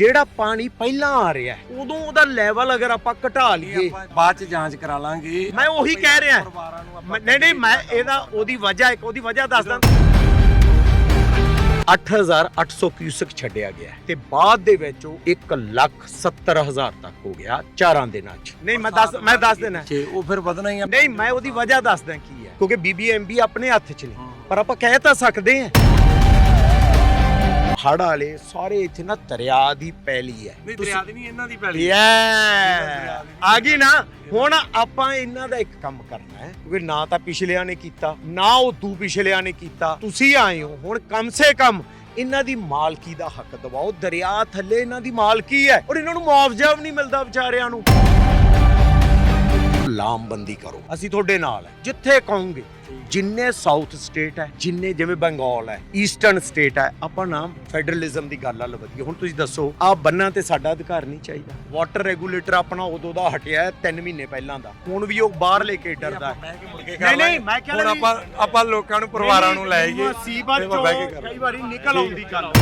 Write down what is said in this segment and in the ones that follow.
ਜਿਹੜਾ ਪਾਣੀ ਪਹਿਲਾਂ ਆ ਰਿਹਾ ਹੈ, ਉਦੋਂ ਉਹਦਾ ਲੈਵਲ ਅਗਰ ਆਪਾਂ ਘਟਾ ਲਈਏ। ਬਾਅਦ ਚ ਜਾਂਚ ਕਰਾ ਲਾਂਗੇ। ਮੈਂ ਉਹੀ ਕਹਿ ਰਿਹਾ ਪਰਿਵਾਰਾਂ ਨੂੰ ਆਪਾਂ ਮੈਂ- ਨਹੀਂ ਨਹੀਂ ਮੈਂ ਇਹਦਾ ਉਹਦੀ ਵਜ੍ਹਾ ਇੱਕ ਉਹਦੀ ਵਜ੍ਹਾ ਦੱਸਦਾ 8800 ਕਿਊਸਕ ਛੱਡਿਆ ਗਿਆ ਹੈ ਤੇ ਬਾਅਦ ਦੇ ਵਿੱਚ ਉਹ 170000 ਤੱਕ ਹੋ ਗਿਆ ਚਾਰਾਂ ਦਿਨਾਂ ਚ। ਨਹੀਂ ਮੈਂ ਦੱਸ ਮੈਂ ਦੱਸ ਦੇਣਾ ਛੇ, ਉਹ ਫਿਰ ਵਧਣਾ ਹੀ ਆ। ਨਹੀਂ ਮੈਂ ਉਹਦੀ ਵਜ੍ਹਾ ਦੱਸਦਾ ਕੀ ਹੈ। ਕਿਉਂਕਿ ਬੀਬੀਐਮਬੀ ਆਪਣੇ ਹੱਥ 'ਚ ਨਹੀਂ ਪਰ ਆਪਾਂ ਕਹਿ ਤਾਂ ਸਕਦੇ ਹਾਂ। ਹੜ ਵਾਲੇ ਸਾਰੇ ਇੱਥੇ ਨਾ ਦਰਿਆ ਦੀ ਪੈਲੀ ਹੈ। ਨਹੀਂ ਦਰਿਆ ਦੀ ਨਹੀਂ ਇਹਨਾਂ ਦੀ ਪੈਲੀ ਯੈ ਆ ਗਈ ਨਾ ਹੁਣ ਆਪਾਂ ਇਹਨਾਂ ਦਾ ਇੱਕ ਕੰਮ ਕਰਨਾ ਹੈ ਕਿਉਂਕਿ ਨਾ ਤਾਂ ਪਿਛਲਿਆਂ ਨੇ ਕੀਤਾ ਨਾ ਉਹ ਦੂ ਪਿਛਲਿਆਂ ਨੇ ਕੀਤਾ। ਤੁਸੀਂ ਆਏ ਹੋ ਹੁਣ ਕਮ ਸੇ ਕਮ ਇਹਨਾਂ ਦੀ ਮਾਲਕੀ ਦਾ ਹੱਕ ਦਿਵਾਓ। ਦਰਿਆ ਥੱਲੇ ਇਹਨਾਂ ਦੀ ਮਾਲਕੀ ਹੈ ਔਰ ਇਹਨਾਂ ਨੂੰ ਮੁਆਵਜ਼ਾ ਵੀ ਨਹੀਂ ਮਿਲਦਾ ਵਿਚਾਰਿਆਂ ਨੂੰ। ਲਾਮਬੰਦੀ ਕਰੋ। ਅਸੀਂ ਤੁਹਾਡੇ ਨਾਲ ਹੈ। ਜਿੱਥੇ ਕਹੋਗੇ ਜਿੰਨੇ ਸਾਊਥ ਸਟੇਟ ਹੈ ਜਿੰਨੇ ਜਿਵੇਂ ਬੰਗਾਲ ਹੈ ਈਸਟਰਨ ਸਟੇਟ ਹੈ ਆਪਾਂ ਨਾਮ ਫੈਡਰਲਿਜ਼ਮ ਦੀ ਗੱਲ ਹਲ ਵਧੀਏ। ਹੁਣ ਤੁਸੀਂ ਦੱਸੋ ਆ ਬੰਨਾਂ ਤੇ ਸਾਡਾ ਅਧਿਕਾਰ ਨਹੀਂ ਚਾਹੀਦਾ। ਵਾਟਰ ਰੈਗੂਲੇਟਰ ਆਪਣਾ ਉਦੋਂ ਦਾ ਹਟਿਆ 3 ਮਹੀਨੇ ਪਹਿਲਾਂ ਦਾ। ਹੁਣ ਵੀ ਉਹ ਬਾਹਰ ਲੈ ਕੇ ਡਰਦਾ ਨਹੀਂ ਨਹੀਂ ਮੈਂ ਹੁਣ ਆਪਾਂ ਆਪਾਂ ਲੋਕਾਂ ਨੂੰ ਪਰਿਵਾਰਾਂ ਨੂੰ ਲੈ ਚੋਂ ਕਰ ਕਈ ਵਾਰੀ ਨਿਕਲ ਆਉਂਦੀ ਗੱਲ।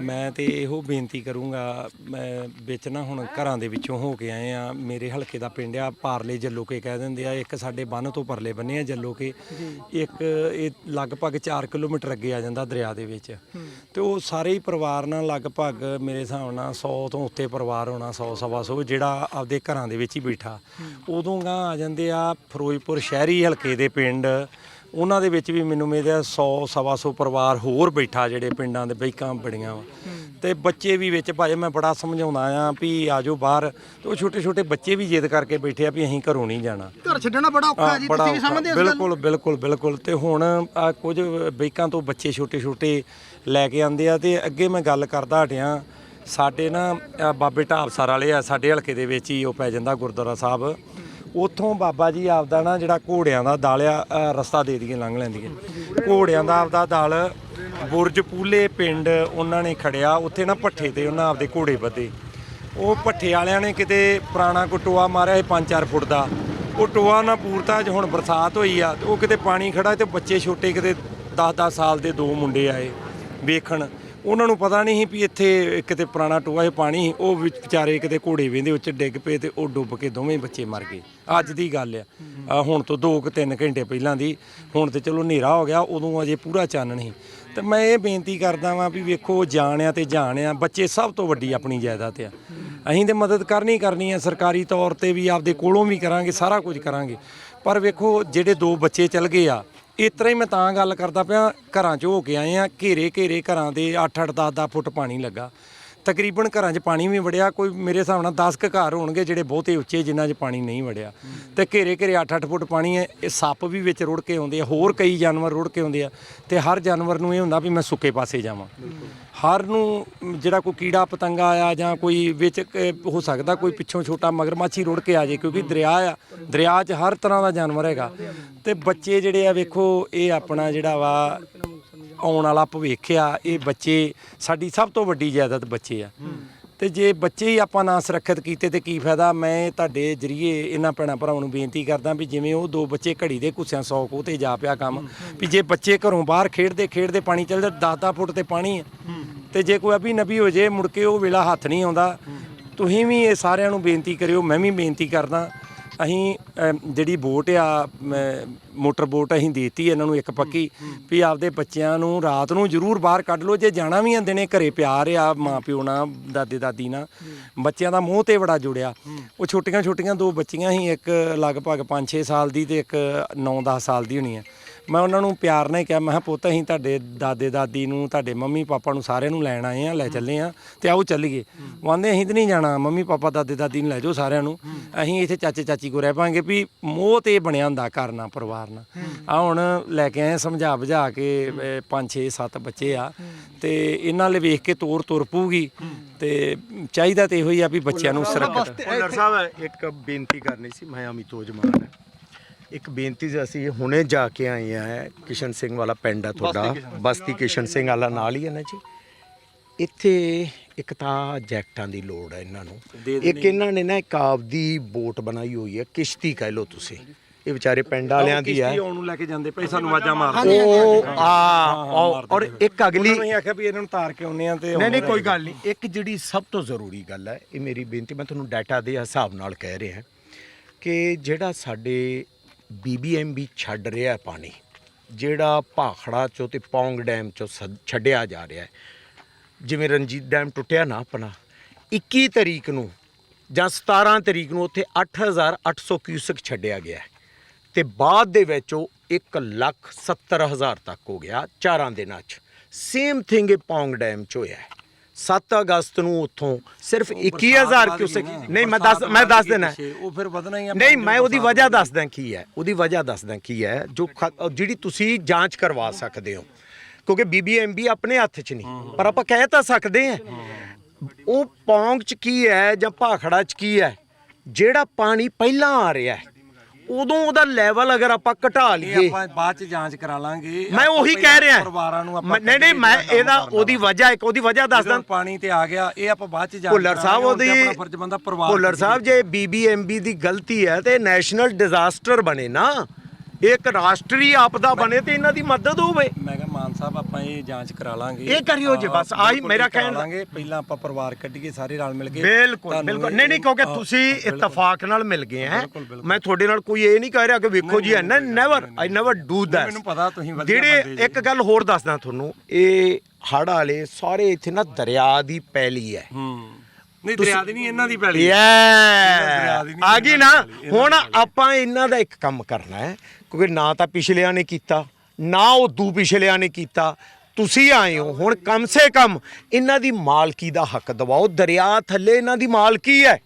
ਮੈਂ ਤੇ ਇਹੋ ਬੇਨਤੀ ਕਰੂੰਗਾ ਮੈਂ ਵਿੱਚ ਨਾ ਹੁਣ ਘਰਾਂ ਦੇ ਵਿੱਚੋਂ ਹੋ ਕੇ ਆਏ ਆ ਮੇਰੇ ਹਲਕੇ ਦਾ ਪਿੰਡ ਆ ਪਾਰਲੇ ਜੱਲੋ ਕੇ ਕਹਿ ਦਿੰਦੇ ਆ ਇੱਕ ਸਾਡੇ ਬੰਨ ਤੋਂ ਪਰਲੇ ਬੰਨੇ ਆ ਜੱਲੋ ਕੇ। ਇੱਕ ਇਹ ਲਗਭਗ 4 ਕਿਲੋਮੀਟਰ ਅੱਗੇ ਆ ਜਾਂਦਾ ਦਰਿਆ ਦੇ ਵਿੱਚ। ਤੇ ਉਹ ਸਾਰੇ ਹੀ ਪਰਿਵਾਰ ਨਾਲ ਲਗਭਗ ਮੇਰੇ ਹਿਸਾਬ ਨਾਲ 100 ਤੋਂ ਉੱਤੇ ਪਰਿਵਾਰ ਹੋਣਾ 100 ਸਵਾ ਸੌ ਜਿਹੜਾ ਆਪਦੇ ਘਰਾਂ ਦੇ ਵਿੱਚ ਹੀ ਬੈਠਾ। ਉਦੋਂ ਗਾਂ ਆ ਜਾਂਦੇ ਆ ਫਿਰੋਜ਼ਪੁਰ ਸ਼ਹਿਰੀ ਹਲਕੇ ਦੇ ਪਿੰਡ ਉਹਨਾਂ ਦੇ ਵਿੱਚ ਵੀ ਮੈਨੂੰ ਮੇਰੇ 100 ਸਵਾ ਸੌ ਪਰਿਵਾਰ ਹੋਰ ਬੈਠਾ ਜਿਹੜੇ ਪਿੰਡਾਂ ਦੇ ਬੈਕਾਂ ਬੜੀਆਂ ਵਾ। ਤੇ ਬੱਚੇ ਵੀ ਵਿੱਚ ਭਾਜੇ ਮੈਂ ਬੜਾ ਸਮਝਾਉਂਦਾ ਆ ਵੀ ਆਜੋ ਬਾਹਰ ਤੇ ਉਹ ਛੋਟੇ ਛੋਟੇ ਬੱਚੇ ਵੀ ਜਿੱਦ ਕਰਕੇ ਬੈਠੇ ਆ ਵੀ ਅਸੀਂ ਘਰੋਂ ਨਹੀਂ ਜਾਣਾ। ਘਰ ਛੱਡਣਾ ਬੜਾ ਔਖਾ ਜੀ ਤੁਸੀਂ ਵੀ। ਸਮਝਦੇ ਹੋ? ਬਿਲਕੁਲ ਬਿਲਕੁਲ ਬਿਲਕੁਲ। ਤੇ ਹੁਣ ਆ ਕੁਝ ਬੈਕਾਂ ਤੋਂ ਬੱਚੇ ਛੋਟੇ ਛੋਟੇ ਲੈ ਕੇ ਆਂਦੇ ਆ ਤੇ ਅੱਗੇ ਮੈਂ ਗੱਲ ਕਰਦਾ ਹਟਿਆ ਸਾਡੇ ਨਾ ਬਾਬੇ ਢਾਬਸਰ ਵਾਲੇ ਆ ਸਾਡੇ ਹਲਕੇ ਦੇ ਵਿੱਚ ਹੀ ਉਹ ਪੈ ਜਾਂਦਾ ਗੁਰਦੁਆਰਾ ਸਾਹਿਬ। ਉੱਥੋਂ ਬਾਬਾ ਜੀ ਆਪਦਾ ਨਾ ਜਿਹੜਾ ਘੋੜਿਆਂ ਦਾ ਦਾਲਿਆ ਅਹ ਰਸਤਾ ਦੇ ਦੀਏ ਲੰਘ ਲੈਂਦੀ ਘੋੜਿਆਂ ਦਾ ਆਪਦਾ ਦਲ, ਬੁਰਜ ਪੂਲੇ ਪਿੰਡ ਉਹਨਾਂ ਨੇ ਖੜਿਆ, ਉੱਥੇ ਨਾ ਪੱਠੇ ਤੇ ਉਹਨਾਂ ਆਪਦੇ ਘੋੜੇ ਬੱਧੇ ਉਹ ਪੱਠੇ ਵਾਲਿਆਂ ਨੇ ਕਿਤੇ ਪੁਰਾਣਾ ਕੋ ਟੋਆ ਮਾਰਿਆ ਸੀ 5-4 ਫੁੱਟ ਦਾ। ਉਹ ਟੋਆ ਨਾ ਪੂਰਤਾ, ਅੱਜ ਹੁਣ ਬਰਸਾਤ ਹੋਈ ਆ, ਤੇ ਉਹ ਕਿਤੇ ਪਾਣੀ ਖੜਾ ਤੇ ਬੱਚੇ ਛੋਟੇ ਕਿਤੇ 10-10 ਸਾਲ ਦੇ ਦੋ ਮੁੰਡੇ ਆਏ ਵੇਖਣ। ਉਹਨਾਂ ਨੂੰ ਪਤਾ ਨਹੀਂ ਸੀ ਵੀ ਇੱਥੇ ਕਿਤੇ ਪੁਰਾਣਾ ਟੋਆ ਹੈ ਪਾਣੀ ਸੀ। ਉਹ ਵਿੱਚ ਵਿਚਾਰੇ ਕਿਤੇ ਘੋੜੇ ਵੇਂਦੇ ਉੱਚ ਡਿੱਗ ਪਏ ਤੇ ਉਹ ਡੁੱਬ ਕੇ ਦੋਵੇਂ ਬੱਚੇ ਮਰ ਗਏ। ਅੱਜ ਦੀ ਗੱਲ ਆ। ਆ ਹੁਣ ਤੋਂ 2 ਕੁ 3 ਘੰਟੇ ਪਹਿਲਾਂ ਦੀ। ਹੁਣ ਤੇ ਚਲੋ ਹਨੇਰਾ ਹੋ ਗਿਆ, ਉਦੋਂ ਅਜੇ ਪੂਰਾ ਚਾਨਣ ਸੀ। ਤੇ ਮੈਂ ਇਹ ਬੇਨਤੀ ਕਰਦਾ ਵਾਂ ਵੀ ਵੇਖੋ ਜਾਣ ਆ ਤੇ ਜਾਣ ਆ, ਬੱਚੇ ਸਭ ਤੋਂ ਵੱਡੀ ਆਪਣੀ ਜਾਇਦਾਦ ਆ। ਅਸੀਂ ਤੇ ਮਦਦ ਕਰਨੀ ਕਰਨੀ ਆ, ਸਰਕਾਰੀ ਤੌਰ ਤੇ ਵੀ ਆਪਦੇ ਕੋਲੋਂ ਵੀ ਕਰਾਂਗੇ, ਸਾਰਾ ਕੁਝ ਕਰਾਂਗੇ। ਪਰ ਵੇਖੋ, ਜਿਹੜੇ ਦੋ ਬੱਚੇ ਚਲ ਗਏ ਆ ਇਸ ਤਰ੍ਹਾਂ ਹੀ ਮੈਂ ਤਾਂ ਗੱਲ ਕਰਦਾ ਪਿਆ, ਘਰਾਂ 'ਚ ਹੋ ਕੇ ਆਏ ਆ ਘੇਰੇ ਘੇਰੇ ਘਰਾਂ ਦੇ 8-8 10-10 ਫੁੱਟ ਪਾਣੀ ਲੱਗਾ। ਤਕਰੀਬਨ ਘਰਾਂ 'ਚ ਪਾਣੀ ਵੀ ਵੜਿਆ, ਕੋਈ ਮੇਰੇ ਹਿਸਾਬ ਨਾਲ 10 ਕੁ ਘਰ ਹੋਣਗੇ ਜਿਹੜੇ ਬਹੁਤੇ ਉੱਚੇ ਜਿਨ੍ਹਾਂ 'ਚ ਪਾਣੀ ਨਹੀਂ ਵੜਿਆ। ਤੇ ਘੇਰੇ ਘੇਰੇ 8-8 ਫੁੱਟ ਪਾਣੀ ਹੈ, ਇਹ ਸੱਪ ਵੀ ਵਿੱਚ ਰੁੜ ਕੇ ਆਉਂਦੇ ਆ, ਹੋਰ ਕਈ ਜਾਨਵਰ ਰੁੜ ਕੇ ਆਉਂਦੇ ਆ ਤੇ ਹਰ ਜਾਨਵਰ ਨੂੰ ਇਹ ਹੁੰਦਾ ਵੀ ਮੈਂ ਸੁੱਕੇ ਪਾਸੇ ਜਾਵਾਂ। ਹਰ ਨੂੰ ਜਿਹੜਾ ਕੋਈ ਕੀੜਾ ਪਤੰਗਾ ਆ ਜਾਂ ਕੋਈ ਵਿੱਚ ਹੋ ਸਕਦਾ ਕੋਈ ਪਿੱਛੋਂ ਛੋਟਾ ਮਗਰਮੱਛ ਰੁੜ ਕੇ ਆ ਜੇ ਕਿਉਂਕਿ ਦਰਿਆ ਆ, ਦਰਿਆ 'ਚ ਹਰ ਤਰ੍ਹਾਂ ਦਾ ਜਾਨਵਰ ਹੈਗਾ। ਤੇ ਬੱਚੇ ਜਿਹੜੇ ਆ ਵੇਖੋ, ਇਹ ਆਪਣਾ ਜਿਹੜਾ ਵਾ ਆਉਣ ਵਾਲਾ ਭਵਿੱਖ ਆ ਇਹ ਬੱਚੇ ਸਾਡੀ ਸਭ ਤੋਂ ਵੱਡੀ ਜਾਇਦਾਦ ਬੱਚੇ ਆ। ਤੇ ਜੇ ਬੱਚੇ ਹੀ ਆਪਾਂ ਨਾ ਸੁਰੱਖਿਅਤ ਕੀਤੇ ਤੇ ਕੀ ਫਾਇਦਾ? ਮੈਂ ਤੁਹਾਡੇ ਜਰੀਏ ਇਹਨਾਂ ਭੈਣਾਂ ਭਰਾਵਾਂ ਨੂੰ ਬੇਨਤੀ ਕਰਦਾ ਵੀ ਜਿਵੇਂ ਉਹ ਦੋ ਬੱਚੇ ਘੜੀ ਦੇ ਘੁੱਸਿਆਂ 100 ਕੋ ਤੇ ਜਾ ਪਿਆ ਕੰਮ ਵੀ ਜੇ ਬੱਚੇ ਘਰੋਂ ਬਾਹਰ ਖੇਡਦੇ ਖੇਡਦੇ ਪਾਣੀ ਚੱਲਦਾ 10-10 ਫੁੱਟ ਤੇ ਪਾਣੀ ਹੈ। ਤੇ ਜੇ ਕੋਈ ਅਭੀ ਨਬੀ ਹੋ ਜੇ ਮੁੜ ਕੇ ਉਹ ਵੇਲਾ ਹੱਥ ਨਹੀਂ ਆਉਂਦਾ। ਤੁਸੀਂ ਵੀ ਇਹ ਸਾਰਿਆਂ ਨੂੰ ਬੇਨਤੀ ਕਰਿਓ ਮੈਂ ਵੀ ਬੇਨਤੀ ਕਰਦਾ ਅਸੀਂ ਅਮ, ਜਿਹੜੀ ਬੋਟ ਆ ਮ, ਮੋਟਰ ਬੋਟ ਅਸੀਂ ਦੇਤੀ ਇਹਨਾਂ ਨੂੰ ਇੱਕ ਪੱਕੀ ਵੀ ਆਪਦੇ ਬੱਚਿਆਂ ਨੂੰ ਰਾਤ ਨੂੰ ਜ਼ਰੂਰ ਬਾਹਰ ਕੱਢ ਲਓ ਜੇ ਜਾਣਾ ਵੀ ਆ ਦਿਨੇ ਘਰੇ ਪਿਆਰ ਆ ਮਾਂ ਪਿਓ ਨਾਲ ਦਾਦੇ ਦਾਦੀ ਨਾਲ ਬੱਚਿਆਂ ਦਾ ਮੋਹ ਤੇ ਬੜਾ ਜੁੜਿਆ। ਉਹ ਛੋਟੀਆਂ ਛੋਟੀਆਂ ਦੋ ਬੱਚੀਆਂ ਸੀ ਇੱਕ ਲਗਭਗ 5-6 ਸਾਲ ਦੀ ਤੇ ਇੱਕ 9-10 ਸਾਲ ਦੀ ਹੋਣੀ ਆ। ਮੈਂ ਉਹਨਾਂ ਨੂੰ ਪਿਆਰ ਨਾਲ ਹੀ ਕਿਹਾ ਮੈਂ ਕਿਹਾ ਪੁੱਤ ਅਸੀਂ ਤੁਹਾਡੇ ਦਾਦੇ ਦਾਦੀ ਨੂੰ ਤੁਹਾਡੇ ਮੰਮੀ ਪਾਪਾ ਨੂੰ ਸਾਰਿਆਂ ਨੂੰ ਲੈਣ ਆਏ ਆ ਲੈ ਚੱਲੇ ਆ ਤੇ ਆਓ ਚੱਲੀਏ ਉਹ ਆਂਦੇ ਅਸੀਂ ਤੇ ਨਹੀਂ ਜਾਣਾ ਮੰਮੀ ਪਾਪਾ ਦਾਦੇ ਦਾਦੀ ਨੂੰ ਲੈ ਜਾਓ ਸਾਰਿਆਂ ਨੂੰ। ਅਸੀਂ ਇੱਥੇ ਚਾਚੇ ਚਾਚੀ ਕੋ ਰਹਿ ਪਾਂਗੇ ਵੀ ਮੋਹ ਤੇ ਬਣਿਆ ਹੁੰਦਾ ਘਰ ਨਾਲ ਪਰਿਵਾਰ ਨਾਲ। ਆ ਹੁਣ ਲੈ ਕੇ ਆਏ ਸਮਝਾ ਬੁਝਾ ਕੇ 5 6 7 ਬੱਚੇ ਆ ਤੇ ਇਹਨਾਂ ਲਈ ਵੇਖ ਕੇ ਤੋਰ ਤੁਰ ਪੂਗੀ ਤੇ ਚਾਹੀਦਾ ਤੇ ਇਹੋ ਹੀ ਆ ਵੀ ਬੱਚਿਆਂ ਨੂੰ ਸੁਰੱਖਿਅਤ ਭੁੱਲਰ ਸਾਹਿਬ ਇੱਕ ਬੇਨਤੀ ਕਰਨੀ ਸੀ ਮੈਂ ਅਮਿਤੋਜ ਮਾਨ। ਇੱਕ ਬੇਨਤੀ ਸੀ ਅਸੀਂ ਹੁਣੇ ਜਾ ਕੇ ਆਏ ਆ ਕਿਸ਼ਨ ਸਿੰਘ ਵਾਲਾ ਪਿੰਡ ਆ ਤੁਹਾਡਾ। ਬਸਤੀ ਕਿਸ਼ਨ ਸਿੰਘ ਵਾਲਾ ਨਾਲ ਹੀ ਹੈ ਨਾ ਜੀ। ਇੱਥੇ ਇੱਕ ਤਾਂ ਜੈਕਟਾਂ ਦੀ ਲੋੜ ਹੈ ਇਹਨਾਂ ਨੂੰ। ਇੱਕ ਇਹਨਾਂ ਨੇ ਨਾ ਇੱਕ ਆਪਦੀ ਬੋਟ ਬਣਾਈ ਹੋਈ ਹੈ ਕਿਸ਼ਤੀ ਕਹਿ ਲਓ ਤੁਸੀਂ। ਇਹ ਵਿਚਾਰੇ ਪਿੰਡ ਵਾਲਿਆਂ ਦੀ ਹੈ। ਕਿਸ਼ਤੀ ਆਉਣ ਨੂੰ ਲੈ ਕੇ ਜਾਂਦੇ ਪਏ ਸਾਨੂੰ ਆਵਾਜ਼ਾਂ ਮਾਰਦੇ। ਉਹ ਆ ਔਰ- ਔਰ ਇੱਕ ਅਗਲੀ ਉਹਨਾਂ ਨੇ ਆਖਿਆ ਵੀ ਇਹਨਾਂ ਨੂੰ ਤਾਰ ਕੇ ਆਉਨੇ ਆ ਤੇ ਨਹੀਂ ਨਹੀਂ ਕੋਈ ਗੱਲ ਨਹੀਂ। ਇੱਕ ਜਿਹੜੀ ਸਭ ਤੋਂ ਜ਼ਰੂਰੀ ਗੱਲ ਹੈ ਇਹ ਮੇਰੀ ਬੇਨਤੀ ਮੈਂ ਤੁਹਾਨੂੰ ਡਾਟਾ ਦੇ ਹਿਸਾਬ ਨਾਲ ਕਹਿ ਰਿਹਾ ਕਿ ਜਿਹੜਾ ਸਾਡੇ ਬੀਬੀਐਮਬੀ ਛੱਡ ਰਿਹਾ ਪਾਣੀ, ਜਿਹੜਾ ਭਾਖੜਾ ਚੋਂ ਤੇ ਪੌਂਗ ਡੈਮ ਚੋਂ ਸੱਦ- ਛੱਡਿਆ ਜਾ ਰਿਹਾ ਹੈ। ਜਿਵੇਂ ਰਣਜੀਤ ਡੈਮ ਟੁੱਟਿਆ ਨਾ ਆਪਣਾ 21 ਤਰੀਕ ਨੂੰ ਜਾਂ 17 ਤਰੀਕ ਨੂੰ ਉੱਥੇ 8800 ਕਿਊਸਕ ਛੱਡਿਆ ਗਿਆ ਹੈ ਤੇ ਬਾਅਦ ਦੇ ਵਿੱਚ ਉਹ 1 ਲੱਖ 70 ਹਜ਼ਾਰ ਤੱਕ ਹੋ ਗਿਆ ਚਾਰਾਂ ਦਿਨਾਂ 'ਚ। ਸੇਮ ਥਿੰਗ ਇਹ ਪੌਂਗ ਡੈਮ 'ਚ ਹੋਇਆ 7 ਅਗਸਤ ਨੂੰ ਉੱਥੋਂ ਸਿਰਫ 21000 ਕਿਊਸਕ ਨਹੀਂ ਮੈਂ ਦੱਸ ਮੈਂ ਦੱਸ ਦੇਣਾ। ਉਹ ਫਿਰ ਵਧਣਾ ਹੀ ਆ ਨਹੀਂ ਮੈਂ ਉਹਦੀ ਵਜ੍ਹਾ ਦੱਸਦਾ ਕੀ ਹੈ ਉਹਦੀ ਵਜ੍ਹਾ ਦੱਸਦਾ ਕੀ ਹੈ ਜੋ ਜਿਹੜੀ ਤੁਸੀਂ ਜਾਂਚ ਕਰਵਾ ਸਕਦੇ ਹੋ। ਕਿਉਂਕਿ ਬੀਬੀਐਮਬੀ ਆਪਣੇ ਹੱਥ 'ਚ ਨਹੀਂ ਪਰ ਆਪਾਂ ਕਹਿ ਤਾਂ ਸਕਦੇ ਹਾਂ। ਉਹ ਪੌਂਗ 'ਚ ਕੀ ਹੈ ਜਾਂ ਭਾਖੜਾ 'ਚ ਕੀ ਹੈ ਜਿਹੜਾ ਪਾਣੀ ਪਹਿਲਾਂ ਆ ਰਿਹਾ ਹੈ ਉਦੋਂ ਉਹਦਾ ਲੈਵਲ ਅਗਰ ਆਪਾਂ ਘਟਾ ਲਈਏ। ਆਪਾਂ ਬਾਅਦ ਚ ਜਾਂਚ ਕਰਾ ਲਾਂਗੇ। ਮੈਂ ਉਹੀ ਕਹਿ ਰਿਹਾ। ਪਰਿਵਾਰਾਂ ਨੂੰ ਆਪਾਂ ਨਹੀਂ ਨਹੀਂ ਮੈਂ ਇਹਦਾ ਉਹਦੀ ਵਜ੍ਹਾ ਇੱਕ ਉਹਦੀ ਵਜ੍ਹਾ ਦੱਸਦਾ ਪਾਣੀ ਤੇ ਆ ਗਿਆ ਇਹ ਆਪਾਂ ਬਾਅਦ ਚ ਜਾਂਚ ਭੁੱਲਰ ਸਾਹਿਬ ਉਹਦੀ ਆਪਣਾ ਫਰਜ਼ ਬੰਦਾ ਪਰਿਵਾਰ ਭੁੱਲਰ ਸਾਹਿਬ ਜੇ ਬੀਬੀਐਮਬੀ ਦੀ ਗਲਤੀ ਹੈ ਤੇ ਨੈਸ਼ਨਲ ਡਿਜ਼ਾਸਟਰ ਬਣੇ ਨਾ ਇੱਕ ਰਾਸ਼ਟਰੀ ਆਪਦਾ ਬਣੇ ਤੇ ਇਹਨਾਂ ਦੀ ਮਦਦ ਹੋਵੇ। ਸਾਹਿਬ ਆਪਾਂ ਇਹ ਜਾਂਚ ਕਰਾ ਲਾਂਗੇ। ਇਹ ਕਰਿਓ ਜੀ ਬਸ, ਆਹੀ ਮੇਰਾ ਕਹਿਣ ਲਾਂਗੇ। ਪਹਿਲਾਂ ਆਪਾਂ ਪਰਿਵਾਰ ਕੱਢੀਏ ਸਾਰੇ ਰਲ ਮਿਲ ਕੇ। ਬਿਲਕੁਲ ਬਿਲਕੁਲ। ਨਹੀਂ ਨਹੀਂ ਕਿਉਂਕਿ ਤੁਸੀਂ। ਇਤਫਾਕ ਨਾਲ ਮਿਲ ਗਏ ਹੈ। ਮੈਂ ਤੁਹਾਡੇ ਨਾਲ ਕੋਈ ਇਹ ਨਹੀਂ ਕਹਿ ਰਿਹਾ ਕਿ ਵੇਖੋ ਜੀ I never I never do that ਮੈਨੂੰ ਪਤਾ ਤੁਸੀਂ ਵਧੀਆ ਬੰਦੇ ਜਿਹੜੇ। ਇੱਕ ਗੱਲ ਹੋਰ ਦੱਸਦਾ ਤੁਹਾਨੂੰ ਇਹ ਹੜ ਵਾਲੇ ਸਾਰੇ ਇੱਥੇ ਨਾ ਦਰਿਆ ਦੀ ਪੈਲੀ ਹੈ। ਹੂੰ। ਨਹੀਂ ਦਰਿਆ ਦੀ ਨਹੀਂ ਇਹਨਾਂ ਦੀ ਪੈਲੀ ਆ ਗਈ ਨਾ ਹੁਣ ਆਪਾਂ ਇਹਨਾਂ ਦਾ ਇੱਕ ਕੰਮ ਕਰਨਾ ਹੈ ਕਿਉਂਕਿ ਨਾ ਤਾਂ ਪਿਛਲਿਆਂ ਨੇ ਕੀਤਾ। ਨਾ ਉਹ ਦੂ ਪਿਛਲਿਆਂ ਨੇ ਕੀਤਾ। ਤੁਸੀਂ ਆਏ ਹੋ ਹੁਣ ਕਮ ਸੇ ਕਮ ਇਹਨਾਂ ਦੀ ਮਾਲਕੀ ਦਾ ਹੱਕ ਦਿਵਾਓ। ਦਰਿਆ ਥੱਲੇ ਇਹਨਾਂ ਦੀ ਮਾਲਕੀ ਹੈ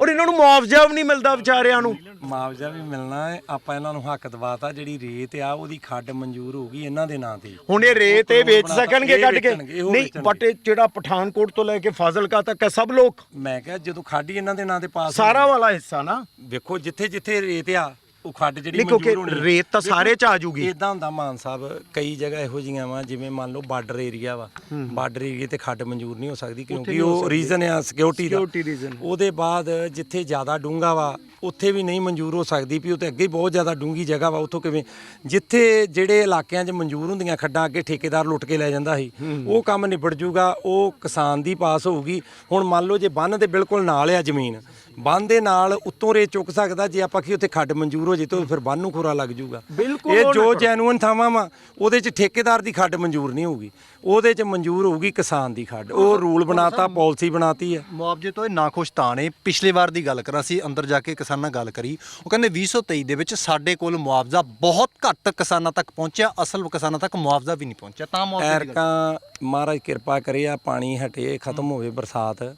ਔਰ ਇਹਨਾਂ ਨੂੰ ਮੁਆਵਜ਼ਾ ਵੀ ਨਹੀਂ ਮਿਲਦਾ ਵਿਚਾਰਿਆਂ ਨੂੰ। ਮੁਆਵਜ਼ਾ ਵੀ ਮਿਲਣਾ ਹੈ ਆਪਾਂ ਇਹਨਾਂ ਨੂੰ ਹੱਕ ਦਵਾਤਾ ਜਿਹੜੀ ਰੇਤ ਆ ਉਹਦੀ ਖੱਡ ਮਨਜ਼ੂਰ ਹੋ ਗਈ ਇਹਨਾਂ ਦੇ ਨਾਂ ਤੇ। ਹੁਣ ਇਹ ਰੇਤ ਇਹ ਵੇਚ ਸਕਣਗੇ ਕੱਢ ਕੇ? ਨਹੀਂ। ਬਟ ਜਿਹੜਾ ਪਠਾਨਕੋਟ ਤੋਂ ਲੈ ਕੇ ਫਾਜ਼ਿਲਕਾ ਤੱਕ ਹੈ ਸਭ ਲੋਕ। ਮੈਂ ਕਿਹਾ ਜਦੋਂ ਖੱਡ ਹੀ ਇਹਨਾਂ ਦੇ ਨਾਂ ਤੇ ਪਾਸ ਸਾਰਾ ਵਾਲਾ ਹਿੱਸਾ ਨਾ। ਵੇਖੋ ਜਿੱਥੇ ਜਿੱਥੇ ਰੇਤ ਆ ਉਹ ਖੱਡ ਜਿਹੜੀ ਨਹੀਂ, ਕਿਉਂਕਿ ਮਨਜ਼ੂਰ ਹੋਣੀ। ਰੇਤ ਤਾਂ ਸਾਰੇ 'ਚ ਆ ਜੂਗੀ। ਇਦਾਂ ਹੁੰਦਾ ਮਾਨ ਸਾਹਿਬ ਕਈ ਜਗ੍ਹਾ ਇਹੋ ਜੀਆਂ ਵਾ ਜਿਵੇਂ ਮੰਨ ਲਓ ਬਾਰਡਰ ਏਰੀਆ ਵਾ। ਬਾਰਡਰ ਏਰੀਆ ਤੇ ਖੱਡ ਮਨਜ਼ੂਰ ਨਹੀਂ ਹੋ ਸਕਦੀ ਕਿਉਂਕਿ ਉਹ ਰੀਜ਼ਨ ਆ ਸਿਕਿਉਰਿਟੀ ਦਾ। Security reason। ਉਹਦੇ ਬਾਅਦ ਜਿੱਥੇ ਜ਼ਿਆਦਾ ਡੂੰਘਾ ਵਾ ਉੱਥੇ ਵੀ ਨਹੀਂ ਮਨਜ਼ੂਰ ਹੋ ਸਕਦੀ ਵੀ ਉਹ ਤੇ ਅੱਗੇ ਹੀ ਬਹੁਤ ਜ਼ਿਆਦਾ ਡੂੰਗੀ ਜਗ੍ਹਾ ਵਾ ਉੱਥੋਂ ਕਿਵੇਂ। ਜਿੱਥੇ ਜਿਹੜੇ ਇਲਾਕਿਆਂ 'ਚ ਮਨਜ਼ੂਰ ਹੁੰਦੀਆਂ ਖੱਡਾਂ ਅੱਗੇ ਠੇਕੇਦਾਰ ਲੁੱਟ ਕੇ ਲੈ ਜਾਂਦਾ ਸੀ ਉਹ ਕੰਮ ਨਿਬੜ ਜੂਗਾ ਉਹ ਕਿਸਾਨ ਦੀ ਪਾਸ ਹੋਊਗੀ। ਹੁਣ ਮੰਨ ਲਓ ਜੇ ਬੰਨ ਦੇ ਬਿਲਕੁਲ ਨਾਲ ਆ ਜ਼ਮੀਨ ਬੰਨ ਦੇ ਨਾਲ ਉੱਤੋਂ ਰੇ ਚੁੱਕ ਸਕਦਾ ਜੇ ਆਪਾਂ ਕੀ ਉੱਥੇ ਖੱਡ ਮਨਜ਼ੂਰ ਹੋ ਜੇ ਤਾਂ ਫਿਰ ਬੰਨ ਨੂੰ ਖੋਰਾ ਲੱਗ ਜੂਗਾ ਬਿਲਕੁਲ ਇਹ ਜੋ ਨਾ ਜੈਨੂਇਨ ਥਾਵਾਂ ਵਾ ਉਹਦੇ 'ਚ ਠੇਕੇਦਾਰ ਦੀ ਖੱਡ ਮਨਜ਼ੂਰ ਨਹੀਂ ਹੋਊਗੀ। ਉਹਦੇ 'ਚ ਮਨਜ਼ੂਰ ਹੋਊਗੀ ਕਿਸਾਨ ਦੀ ਖੱਡ। ਉਹ ਰੂਲ ਬਣਾਤਾ ਪਾਲਿਸੀ ਬਣਾਤੀ ਹੈ। ਮੁਆਵਜ਼ੇ ਤੋਂ ਇਹ ਨਾਖੁਸ਼ ਤਾਂ ਨੇ। ਪਿਛਲੇ ਵਾਰ ਦੀ ਗੱਲ ਕਰਾਂ ਸੀ ਅੰਦਰ ਜਾ ਕੇ ਕਿਸਾਨਾਂ ਨਾਲ ਗੱਲ ਕਰੀ। ਉਹ ਕਹਿੰਦੇ 2023 ਦੇ ਵਿੱਚ ਸਾਡੇ ਕੋਲ ਮੁਆਵਜ਼ਾ ਬਹੁਤ ਘੱਟ ਕਿਸਾਨਾਂ ਤੱਕ ਪਹੁੰਚਿਆ ਅਸਲ ਕਿਸਾਨਾਂ ਤੱਕ ਮੁਆਵਜ਼ਾ ਵੀ ਨਹੀਂ ਪਹੁੰਚਿਆ। ਤਾਂ ਮੁਆਵਜ਼ੇ ਦੀ ਗੱਲ ਐਰਕਾਂ ਮਹਾਰਾਜ ਕਿਰਪਾ ਕਰੇ ਆ ਪਾਣੀ ਹਟੇ ਖਤਮ ਹੋਵੇ ਬਰਸਾਤ।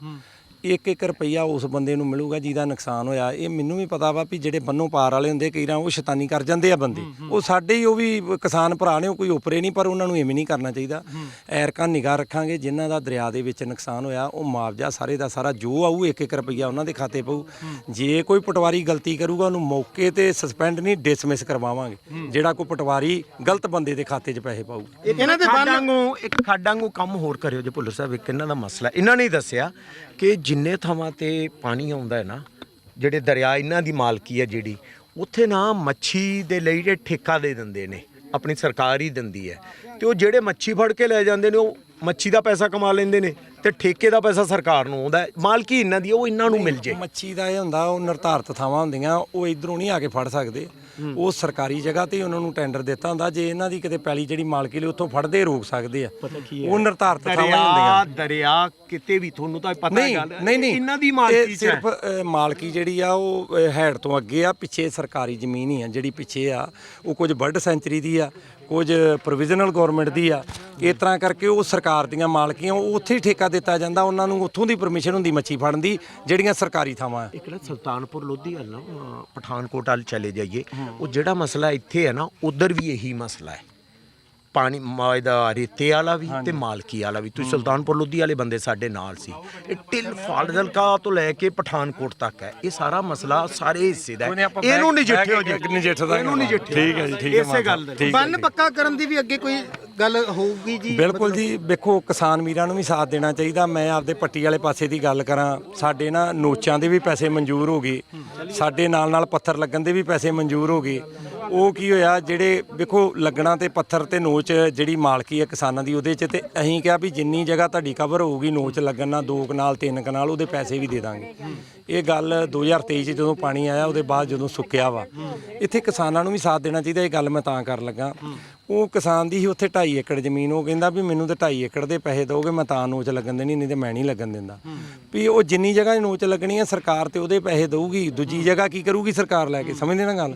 ਇੱਕ ਇੱਕ ਰੁਪਈਆ ਉਸ ਬੰਦੇ ਨੂੰ ਮਿਲੂਗਾ ਜਿਹਦਾ ਨੁਕਸਾਨ ਹੋਇਆ। ਇਹ ਮੈਨੂੰ ਵੀ ਪਤਾ ਵਾ ਵੀ ਜਿਹੜੇ ਬੰਨੋਂ ਪਾਰ ਵਾਲੇ ਹੁੰਦੇ ਕਈ ਰਾਂ ਉਹ ਸ਼ੈਤਾਨੀ ਕਰ ਜਾਂਦੇ ਆ ਬੰਦੇ। ਉਹ ਸਾਡੇ ਹੀ ਉਹ ਵੀ ਕਿਸਾਨ ਭਰਾ ਨੇ ਉਹ ਕੋਈ ਉਪਰੇ ਨਹੀਂ ਪਰ ਉਹਨਾਂ ਨੂੰ ਐਵੇਂ ਨਹੀਂ ਕਰਨਾ ਚਾਹੀਦਾ। ਐਰਕਾਂ ਨਿਗਾਹ ਰੱਖਾਂਗੇ ਜਿਨ੍ਹਾਂ ਦਾ ਦਰਿਆ ਦੇ ਵਿੱਚ ਨੁਕਸਾਨ ਹੋਇਆ ਉਹ ਮੁਆਵਜ਼ਾ ਸਾਰੇ ਦਾ ਸਾਰਾ ਜੋ ਆਊ ਇੱਕ ਇੱਕ ਰੁਪਈਆ ਉਹਨਾਂ ਦੇ ਖਾਤੇ ਪਊ। ਜੇ ਕੋਈ ਪਟਵਾਰੀ ਗਲਤੀ ਕਰੂਗਾ ਉਹਨੂੰ ਮੌਕੇ ਤੇ ਸਸਪੈਂਡ ਨਹੀਂ ਡਿਸਮਿਸ ਕਰਵਾਵਾਂਗੇ। ਜਿਹੜਾ ਕੋਈ ਪਟਵਾਰੀ ਗਲਤ ਬੰਦੇ ਦੇ ਖਾਤੇ 'ਚ ਪੈਸੇ ਪਾਊ। ਇਹਨਾਂ ਦੇ ਖਾਡਾਂਗੂ ਇੱਕ ਖਾਡਾਂਗੂ ਕੰਮ ਹੋਰ ਕਰਿਓ ਜੇ ਭੁੱਲਰ ਸਾਹਿਬ ਇੱਕ ਇਹਨਾਂ ਦਾ ਮਸਲਾ। ਇਹਨਾਂ ਨੇ ਹੀ ਦੱਸਿਆ ਕਿ ਜਿੰਨੇ ਥਾਵਾਂ ਤੇ ਪਾਣੀ ਆਉਂਦਾ ਹੈ ਨਾ, ਜਿਹੜੇ ਦਰਿਆ ਇਹਨਾਂ ਦੀ ਮਾਲਕੀ ਹੈ ਜਿਹੜੀ, ਉੱਥੇ ਨਾ ਮੱਛੀ ਦੇ ਲਈ ਜਿਹੜੇ ਠੇਕਾ ਦੇ ਦਿੰਦੇ ਨੇ, ਆਪਣੀ ਸਰਕਾਰ ਹੀ ਦਿੰਦੀ ਹੈ। ਤੇ ਉਹ ਜਿਹੜੇ ਮੱਛੀ ਫੜ ਕੇ ਲੈ ਜਾਂਦੇ ਨੇ, ਉਹ ਮੱਛੀ ਦਾ ਪੈਸਾ ਕਮਾ ਲੈਂਦੇ ਨੇ ਤੇ ਠੇਕੇ ਦਾ ਪੈਸਾ ਸਰਕਾਰ ਨੂੰ ਆਉਂਦਾ ਹੈ। ਮਾਲਕੀ ਇਹਨਾਂ ਦੀ ਹੈ, ਉਹ ਇਹਨਾਂ ਨੂੰ ਮਿਲ ਜੇ। ਮੱਛੀ ਦਾ ਇਹ ਹੁੰਦਾ ਉਹ ਨਿਰਧਾਰਤ ਥਾਵਾਂ ਹੁੰਦੀਆਂ ਉਹ ਇਧਰੋਂ ਨਹੀਂ ਆ ਕੇ ਫੜ ਸਕਦੇ। ਉਹ ਸਰਕਾਰੀ ਜਗ੍ਹਾ ਤੇ ਉਹਨਾਂ ਨੂੰ ਟੈਂਡਰ ਦਿੱਤਾ ਹੁੰਦਾ। ਜੇ ਇਹਨਾਂ ਦੀ ਕਿਤੇ ਪੈਲੀ ਜਿਹੜੀ ਮਾਲਕੀ ਲਈ ਉੱਥੋਂ ਫੜਦੇ ਰੋਕ ਸਕਦੇ ਆ। ਉਹ ਨਿਰਧਾਰਤ ਥਾਵਾਂ ਹੀ ਹੁੰਦੀਆਂ। ਦਰਿਆ ਦਰਿਆ ਕਿਤੇ ਵੀ ਤੁਹਾਨੂੰ ਤਾਂ ਪਤਾ ਨਹੀਂ ਗੱਲ ਹੈ। ਨਹੀਂ ਨਹੀਂ। ਇਹਨਾਂ ਦੀ ਮਾਲਕੀ ਹੈ। ਸਿਰਫ ਮਾਲਕੀ ਜਿਹੜੀ ਆ ਉਹ ਹੈਡ ਤੋਂ ਅੱਗੇ ਆ ਪਿੱਛੇ ਸਰਕਾਰੀ ਜ਼ਮੀਨ ਹੀ ਆ ਜਿਹੜੀ ਪਿੱਛੇ ਆ ਉਹ ਕੁਝ ਬਰਡ ਸੈਂਚਰੀ ਦੀ ਆ। ਕੁਝ ਪ੍ਰੋਵੀਜ਼ਨਲ ਗਵਰਨਮੈਂਟ ਦੀ ਆ, ਇਸ ਤਰ੍ਹਾਂ ਕਰਕੇ ਉਹ ਸਰਕਾਰ ਦੀਆਂ ਮਾਲਕੀਆਂ, ਉਹ ਉੱਥੇ ਹੀ ਠੇਕਾ ਦਿੱਤਾ ਜਾਂਦਾ, ਉਹਨਾਂ ਨੂੰ ਉੱਥੋਂ ਦੀ ਪਰਮਿਸ਼ਨ ਹੁੰਦੀ ਮੱਛੀ ਫੜਨ ਦੀ, ਜਿਹੜੀਆਂ ਸਰਕਾਰੀ ਥਾਵਾਂ ਆ। ਇੱਕ ਨਾ ਸੁਲਤਾਨਪੁਰ ਲੋਧੀ ਵੱਲ ਪਠਾਨਕੋਟ ਵੱਲ ਚਲੇ ਜਾਈਏ। ਉਹ ਜਿਹੜਾ ਮਸਲਾ ਇੱਥੇ ਹੈ ਨਾ, ਉਧਰ ਵੀ ਇਹੀ ਮਸਲਾ ਹੈ। ਪਾਣੀ ਮ- ਇਹਦਾ ਰੇਤੇ ਵਾਲਾ ਵੀ ਤੇ ਮਾਲਕੀ ਵਾਲਾ ਵੀ। ਤੁਸੀਂ ਸੁਲਤਾਨਪੁਰ ਲੋਧੀ ਵਾਲੇ ਬੰਦੇ ਸਾਡੇ ਨਾਲ ਸੀ। ਇਹ ਟਿਲ ਫਾਜ਼ਿਲਕਾ ਤੋਂ ਲੈ ਕੇ ਪਠਾਨਕੋਟ ਤੱਕ ਹੈ। ਇਹ ਸਾਰਾ ਮਸਲਾ ਸਾਰੇ ਹਿੱਸੇ ਦਾ ਹੈ। ਇਹਨੂੰ ਨਜਿੱਠਿਓ ਜੀ। ਨਜਿੱਠ ਦਾਂਗੇ। ਇਹਨੂੰ ਨਜਿੱਠਿਓ ਠੀਕ ਹੈ ਜੀ, ਠੀਕ ਹੈ ਇਸੇ। ਗੱਲ ਦੇ ਬੰਨ ਪੱਕਾ ਕਰਨ ਦੀ ਵੀ ਅੱਗੇ ਕੋਈ ਗੱਲ ਹੋਊਗੀ ਜੀ? ਬਿਲਕੁਲ ਜੀ। ਵੇਖੋ ਕਿਸਾਨ ਵੀਰਾਂ ਨੂੰ ਵੀ ਸਾਥ ਦੇਣਾ ਚਾਹੀਦਾ। ਮੈਂ ਆਪਦੇ ਪੱਟੀ ਵਾਲੇ ਪਾਸੇ ਦੀ ਗੱਲ ਕਰਾਂ। ਸਾਡੇ ਨਾ ਨੋਚਾਂ ਦੇ ਵੀ ਪੈਸੇ ਮਨਜ਼ੂਰ ਹੋ ਗਏ। ਸਾਡੇ ਨਾਲ ਨਾਲ ਪੱਥਰ ਲੱਗਣ ਦੇ ਵੀ ਪੈਸੇ ਮਨਜ਼ੂਰ ਹੋ ਗਏ। ਉਹ ਕੀ ਹੋਇਆ, ਜਿਹੜੇ ਵੇਖੋ ਲੱਗਣਾ ਤੇ ਪੱਥਰ ਤੇ ਨੋਚ ਜਿਹੜੀ ਮਾਲਕੀ ਹੈ ਕਿਸਾਨਾਂ ਦੀ ਉਹਦੇ 'ਚ ਤੇ ਅਸੀਂ ਕਿਹਾ ਵੀ ਜਿੰਨੀ ਜਗ੍ਹਾ ਤੁਹਾਡੀ ਕਵਰ ਹੋਊਗੀ ਨੋਚ ਲੱਗਣ ਨਾਲ, ਦੋ ਕਨਾਲ, ਤਿੰਨ ਕਨਾਲ, ਉਹਦੇ ਪੈਸੇ ਵੀ ਦੇ ਦਾਂਗੇ। ਇਹ ਗੱਲ 2023 ਚ ਜਦੋਂ ਪਾਣੀ ਆਇਆ, ਉਹਦੇ ਬਾਅਦ ਜਦੋਂ ਸੁੱਕਿਆ ਵਾ। ਇੱਥੇ ਕਿਸਾਨਾਂ ਨੂੰ ਵੀ ਸਾਥ ਦੇਣਾ ਚਾਹੀਦਾ, ਇਹ ਗੱਲ ਮੈਂ ਤਾਂ ਕਰਨ ਲੱਗਾ। ਉਹ ਕਿਸਾਨ ਦੀ ਹੀ ਉੱਥੇ 2.5 ਏਕੜ ਜ਼ਮੀਨ, ਉਹ ਕਹਿੰਦਾ ਵੀ ਮੈਨੂੰ ਤਾਂ 2.5 ਏਕੜ ਦੇ ਪੈਸੇ ਦਿਓਗੇ, ਮੈਂ ਤਾਂ ਨੋਚ ਲੱਗਣ ਦੇਣੀ ਨਹੀਂ ਤੇ ਮੈਂ ਨਹੀਂ ਲੱਗਣ ਦਿੰਦਾ। ਵੀ ਉਹ ਜਿੰਨੀ ਜਗ੍ਹਾ ਨੋਚ ਲੱਗਣੀ ਹੈ, ਸਰਕਾਰ ਤੇ ਉਹਦੇ ਪੈਸੇ ਦੇਊਗੀ, ਦੂਜੀ ਜਗ੍ਹਾ ਕੀ ਕਰੂਗੀ ਸਰਕਾਰ ਲੈ ਕੇ? ਸਮਝਦੇ ਨਾ ਗੱਲ?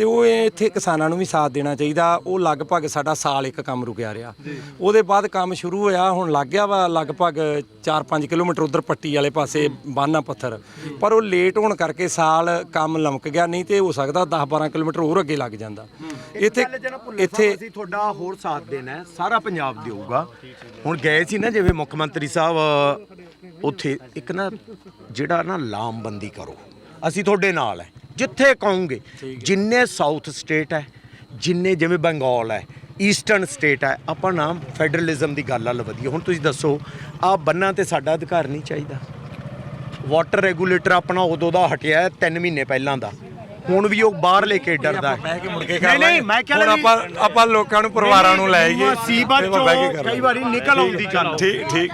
ਤੇ ਉਹ ਇਹ ਇੱਥੇ ਕਿਸਾਨਾਂ ਨੂੰ ਵੀ ਸਾਥ ਦੇਣਾ ਚਾਹੀਦਾ। ਉਹ ਲਗਭਗ ਸਾਡਾ ਸਾਲ ਇੱਕ ਕੰਮ ਰੁਕਿਆ ਰਿਹਾ। ਉਹਦੇ ਬਾਅਦ ਕੰਮ ਸ਼ੁਰੂ ਹੋਇਆ ਹੁਣ ਲੱਗ ਗਿਆ ਵਾ ਲਗਭਗ 4-5 ਕਿਲੋਮੀਟਰ ਉਧਰ ਪੱਟੀ ਵਾਲੇ ਪਾਸੇ ਬਾਨਾ ਪੱਥਰ। ਪਰ ਉਹ ਲੇਟ ਹੋਣ ਕਰਕੇ ਸਾਲ ਕੰਮ ਲਮਕ ਗਿਆ ਨਹੀਂ ਤੇ ਹੋ ਸਕਦਾ 10-12 ਕਿਲੋਮੀਟਰ ਹੋਰ ਅੱਗੇ ਲੱਗ ਜਾਂਦਾ। ਇੱਥੇ ਇੱਥੇ ਅਸੀਂ ਤੁਹਾਡਾ ਹੋਰ ਸਾਥ ਦੇਣਾ ਹੈ ਸਾਰਾ ਪੰਜਾਬ ਦੇਊਗਾ। ਹੁਣ ਗਏ ਸੀ ਨਾ ਜਿਵੇਂ ਮੁੱਖ ਮੰਤਰੀ ਸਾਹਿਬ ਉੱਥੇ ਇੱਕ ਨਾ ਜਿਹੜਾ ਨਾ ਲਾਮਬੰਦੀ ਕਰੋ ਅਸੀਂ ਤੁਹਾਡੇ ਨਾਲ ਹੈ। ਜਿੱਥੇ ਕਹੋਗੇ ਜਿੰਨੇ ਸਾਊਥ ਸਟੇਟ ਹੈ ਜਿੰਨੇ ਜਿਵੇਂ ਬੰਗਾਲ ਹੈ ਈਸਟਰਨ ਸਟੇਟ ਹੈ ਆਪਾਂ ਨਾ ਫੈਡਰਲਿਜ਼ਮ ਦੀ ਗੱਲ ਨਾਲ ਵਧੀਆ ਹੁਣ ਤੁਸੀਂ ਦੱਸੋ ਆ ਬੰਨਾਂ ਤੇ ਸਾਡਾ ਅਧਿਕਾਰ ਨਹੀਂ ਚਾਹੀਦਾ। ਵਾਟਰ ਰੈਗੂਲੇਟਰ ਆਪਣਾ ਉਦੋਂ ਦਾ ਹਟਿਆ 3 ਮਹੀਨੇ ਪਹਿਲਾਂ ਦਾ। ਹੁਣ ਵੀ ਉਹ ਬਾਹਰ ਲੈ ਕੇ ਡਰਦਾ ਨਹੀਂ, ਨਹੀਂ, ਮੈਂ ਕਹਿ ਰਿਹਾ ਹੁਣ ਆਪਾਂ ਆਪਾਂ ਲੋਕਾਂ ਨੂੰ ਪਰਿਵਾਰਾਂ ਨੂੰ ਲੈ ਬਹਿ ਕੇ ਚੋਂ ਕਈ ਵਾਰੀ ਨਿਕਲ ਆਉਂਦੀ ਗੱਲ ਠੀਕ ਠੀਕ।